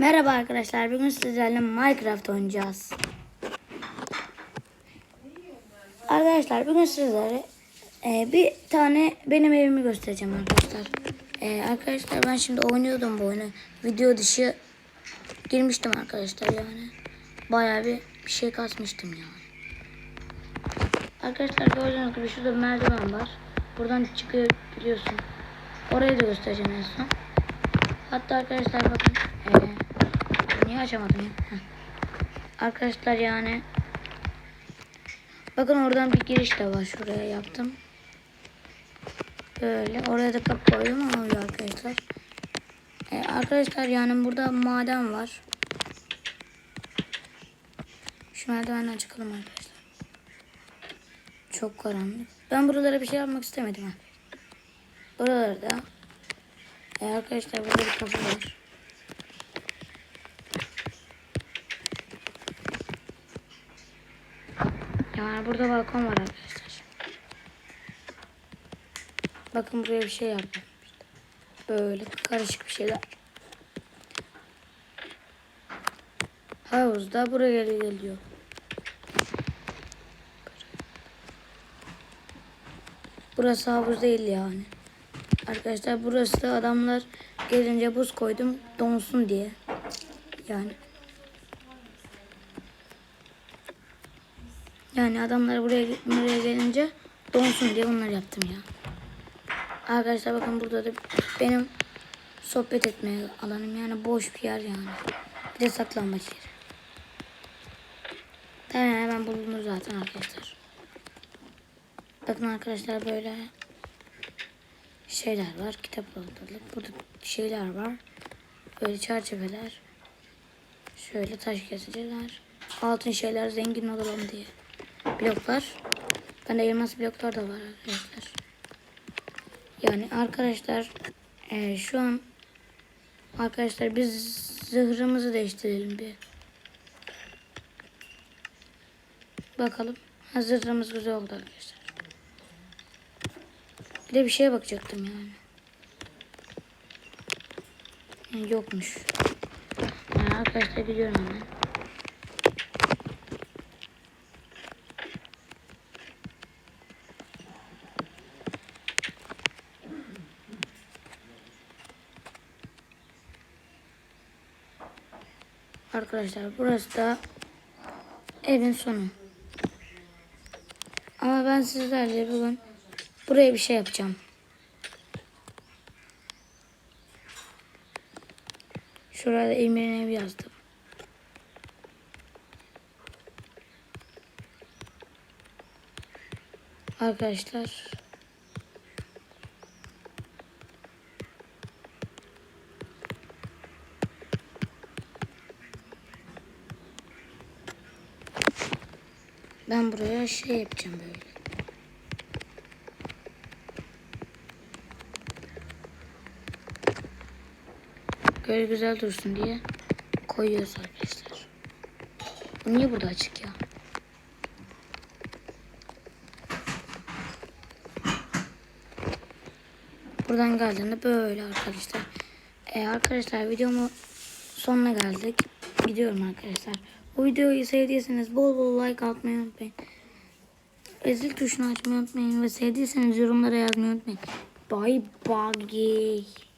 Merhaba arkadaşlar. Bugün sizlerle Minecraft oynayacağız. Arkadaşlar bugün sizlere e, bir tane benim evimi göstereceğim arkadaşlar. E, arkadaşlar ben şimdi oynuyordum bu oyunu. Video dışı girmiştim arkadaşlar yani. Bayağı bir, bir şey kasmıştım yani. Arkadaşlar gördüğünüz gibi şurada merdiven var. Buradan çıkıyor biliyorsun. Orayı da göstereceğim en son. Hatta arkadaşlar bakın. Ee, niye açamadım ya? Arkadaşlar yani. Bakın oradan bir giriş de var. Şuraya yaptım. Böyle. Oraya da kapı koydum ama oluyor arkadaşlar. Ee, arkadaşlar yani burada maden var. Şu merdivenden çıkalım arkadaşlar. Çok karanlık. Ben buralara bir şey yapmak istemedim ha. Buralarda e arkadaşlar burada bir kapı var. Yani burada balkon var arkadaşlar. Bakın buraya bir şey yaptım. Böyle karışık bir şeyler. Havuzda buraya geliyor. Burası havuz değil yani. Arkadaşlar burası da adamlar gelince buz koydum donsun diye. Yani. Yani adamlar buraya buraya gelince donsun diye bunları yaptım ya. Arkadaşlar bakın burada da benim sohbet etmeye alanım yani boş bir yer yani. Bir de saklanmaç yeri. Tamam hemen bulunur zaten arkadaşlar. Bakın arkadaşlar böyle şeyler var. Kitap ortalık. Burada şeyler var. Böyle çerçeveler. Şöyle taş kesiciler. Altın şeyler zengin olalım diye. Bloklar. Bende elmas bloklar da var arkadaşlar. Yani arkadaşlar e, şu an arkadaşlar biz zırhımızı değiştirelim bir. Bakalım. Ha, güzel oldu arkadaşlar. Bir de bir şeye bakacaktım yani. yani yokmuş. Yani arkadaşlar gidiyorum hemen. Arkadaşlar burası da evin sonu. Ama ben sizlerle bugün buraya bir şey yapacağım. Şurada Emir'in evi yazdım. Arkadaşlar ben buraya şey yapacağım böyle. Böyle güzel dursun diye koyuyoruz arkadaşlar. Bu niye burada açık ya? Buradan geldiğinde böyle arkadaşlar. Ee, arkadaşlar videomu sonuna geldik. Gidiyorum arkadaşlar. Bu videoyu sevdiyseniz bol bol like atmayı unutmayın. Ve zil tuşunu açmayı unutmayın. Ve sevdiyseniz yorumlara yazmayı unutmayın. Bye bye.